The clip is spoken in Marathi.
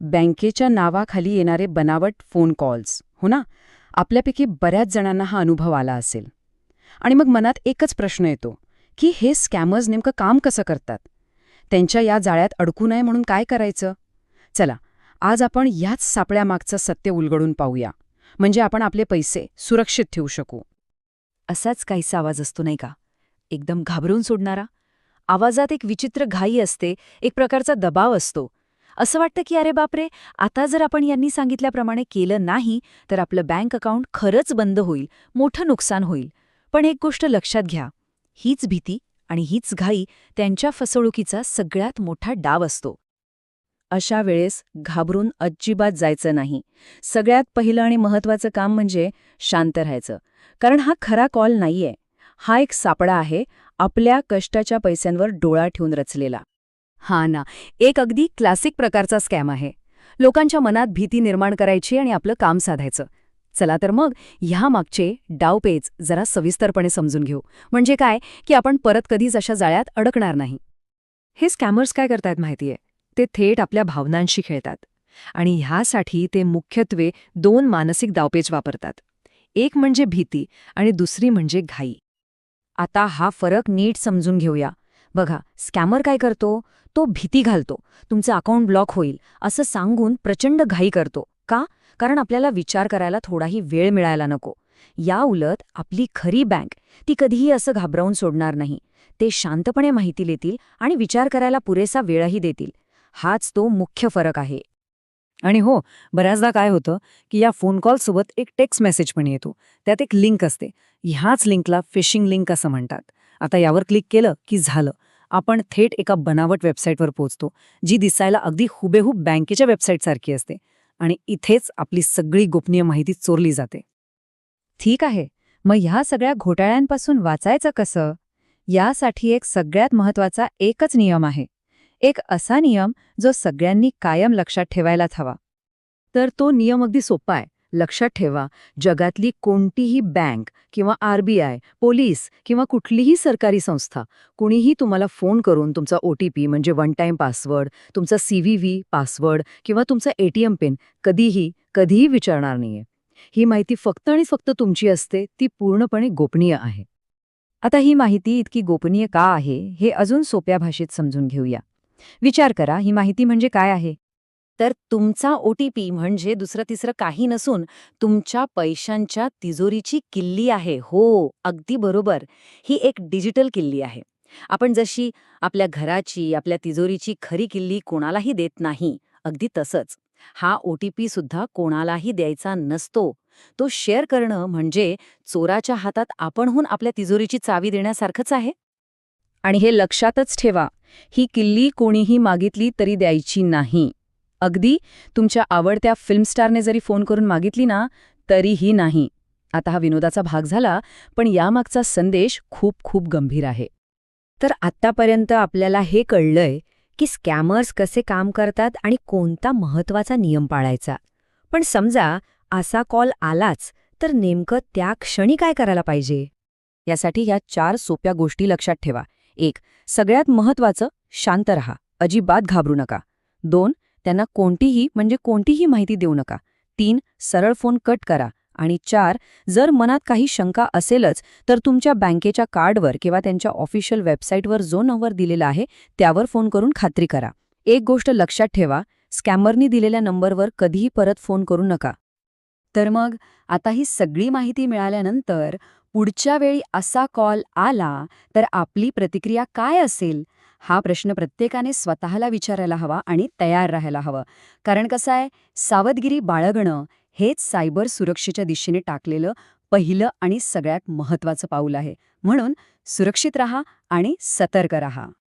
बँकेच्या नावाखाली येणारे बनावट फोन कॉल्स हो ना? आपल्यापैकी बऱ्याच जणांना हा अनुभव आला असेल. आणि मग मनात एकच प्रश्न येतो की हे स्कॅमर्स नेमकं काम कसं करतात? त्यांच्या या जाळ्यात अडकू नये म्हणून काय करायचं? चला आज आपण याच सापळ्यामागचं सत्य उलगडून पाहूया. म्हणजे आपण आपले पैसे सुरक्षित ठेवू शकू. असाच काहीसा आवाज असतो नाही का? एकदम घाबरून सोडणारा? आवाजात एक विचित्र घाई असते एक प्रकारचा दबाव असतो. असं वाटतं की अरे बापरे आता जर आपण यांनी सांगितल्याप्रमाणे केलं नाही तर आपलं बँक अकाउंट खरंच बंद होईल मोठं नुकसान होईल. पण एक गोष्ट लक्षात घ्या हीच भीती आणि हीच घाई त्यांच्या फसवणुकीचा सगळ्यात मोठा डाव असतो. अशा वेळेस घाबरून अजिबात जायचं नाही. सगळ्यात पहिलं आणि महत्वाचं काम म्हणजे शांत राहायचं. कारण हा खरा कॉल नाहीये. हा एक सापळा आहे आपल्या कष्टाच्या पैशांवर डोळा ठेवून रचलेला. हा ना एक अगदी क्लासिक प्रकारचा स्कॅम आहे. लोकांच्या मनात भीती निर्माण करायची आणि आपलं काम साधायचं. चला तर मग ह्या मागचे डावपेच जरा सविस्तरपणे समजून घेऊ. म्हणजे काय की आपण परत कधीच अशा जाळ्यात अडकणार नाही. हे स्कॅमर्स काय करतायत माहितीये? ते थेट आपल्या भावनांशी खेळतात. आणि ह्यासाठी ते मुख्यत्वे दोन मानसिक दावपेज वापरतात. एक म्हणजे भीती आणि दुसरी म्हणजे घाई. आता हा फरक नीट समजून घेऊया. बघा स्कॅमर काय करतो? तो भीती घालतो. तुमचं अकाउंट ब्लॉक होईल असं सांगून प्रचंड घाई करतो. का? कारण आपल्याला विचार करायला थोडाही वेळ मिळायला नको. या उलट आपली खरी बँक ती कधीही असं घाबरवून सोडणार नाही. ते शांतपणे माहिती देतील आणि विचार करायला पुरेसा वेळही देतील. हाच तो मुख्य फरक आहे. आणि हो बऱ्याचदा काय होतं की या फोन कॉलसोबत एक टेक्स्ट मेसेज पण येतो. त्यात एक लिंक असते. ह्याच लिंकला फिशिंग लिंक असं म्हणतात. आता यावर क्लिक केलं की झालं. आपण थेट एका बनावट वेबसाईटवर पोहोचतो जी दिसायला अगदी हुबेहूब बँकेच्या वेबसाईटसारखी असते आणि इथेच आपली सगळी गोपनीय माहिती चोरली जाते. ठीक आहे मग ह्या सगळ्या घोटाळ्यांपासून वाचायचं कसं? यासाठी एक सगळ्यात महत्त्वाचा एकच नियम आहे. एक असा नियम जो सगळ्यांनी कायम लक्षात ठेवायलाच हवा. तर तो नियम अगदी सोपा आहे. लक्षात ठेवा जगातली कोणतीही बँक किंवा आरबीआय पोलीस किंवा कुठलीही सरकारी संस्था कुणीही तुम्हाला फोन करून तुमचा ओ टी पी म्हणजे वन टाईम पासवर्ड तुमचा सी व्ही व्ही पासवर्ड किंवा तुमचा एटीएम पिन कधीही कधीही विचारणार नाहीये. ही माहिती फक्त आणि फक्त तुमची असते ती पूर्णपणे गोपनीय आहे. आता ही माहिती इतकी गोपनीय का आहे हे अजून सोप्या भाषेत समजून घेऊया. विचार करा ही माहिती म्हणजे काय आहे? तर तुमचा ओ टी पी म्हणजे दुसरं तिसरं काही नसून तुमच्या पैशांच्या तिजोरीची किल्ली आहे. हो अगदी बरोबर. ही एक डिजिटल किल्ली आहे. आपण जशी आपल्या घराची आपल्या तिजोरीची खरी किल्ली कोणालाही देत नाही अगदी तसंच. हा ओ टी पी सुद्धा कोणालाही द्यायचा नसतो. तो शेअर करणं म्हणजे चोराच्या हातात आपणहून आपल्या तिजोरीची चावी देण्यासारखंच आहे. आणि हे लक्षातच ठेवा ही किल्ली कोणीही मागितली तरी द्यायची नाही. अगदी तुमच्या आवडत्या फिल्मस्टारने जरी फोन करून मागितली ना तरीही नाही. आता हा विनोदाचा भाग झाला पण यामागचा संदेश खूप खूप गंभीर आहे. तर आत्तापर्यंत आपल्याला हे कळलंय की स्कॅमर्स कसे काम करतात आणि कोणता महत्त्वाचा नियम पाळायचा. पण समजा असा कॉल आलाच तर नेमकं त्या क्षणी काय करायला पाहिजे? यासाठी ह्या चार सोप्या गोष्टी लक्षात ठेवा. एक सगळ्यात महत्वाचं शांत रहा. अजिबात घाबरू नका. दोन त्यांना कोणतीही म्हणजे कोणतीही माहिती देऊ नका. तीन सरळ फोन कट करा. आणि चार जर मनात काही शंका असेलच तर तुमच्या बँकेच्या कार्डवर किंवा त्यांच्या ऑफिशियल वेबसाईटवर जो नंबर दिलेला आहे त्यावर फोन करून खात्री करा. एक गोष्ट लक्षात ठेवा स्कॅमरनी दिलेल्या नंबरवर कधीही परत फोन करू नका. तर मग आता ही सगळी माहिती मिळाल्यानंतर पुढच्या वेळी असा कॉल आला तर आपली प्रतिक्रिया काय असेल? हा प्रश्न प्रत्येकाने स्वतःला विचारायला हवा आणि तयार राहायला हवं. कारण कसं आहे सावधगिरी बाळगणं हेच सायबर सुरक्षेच्या दिशेने टाकलेलं पहिलं आणि सगळ्यात महत्वाचं पाऊल आहे. म्हणून सुरक्षित रहा आणि सतर्क रहा.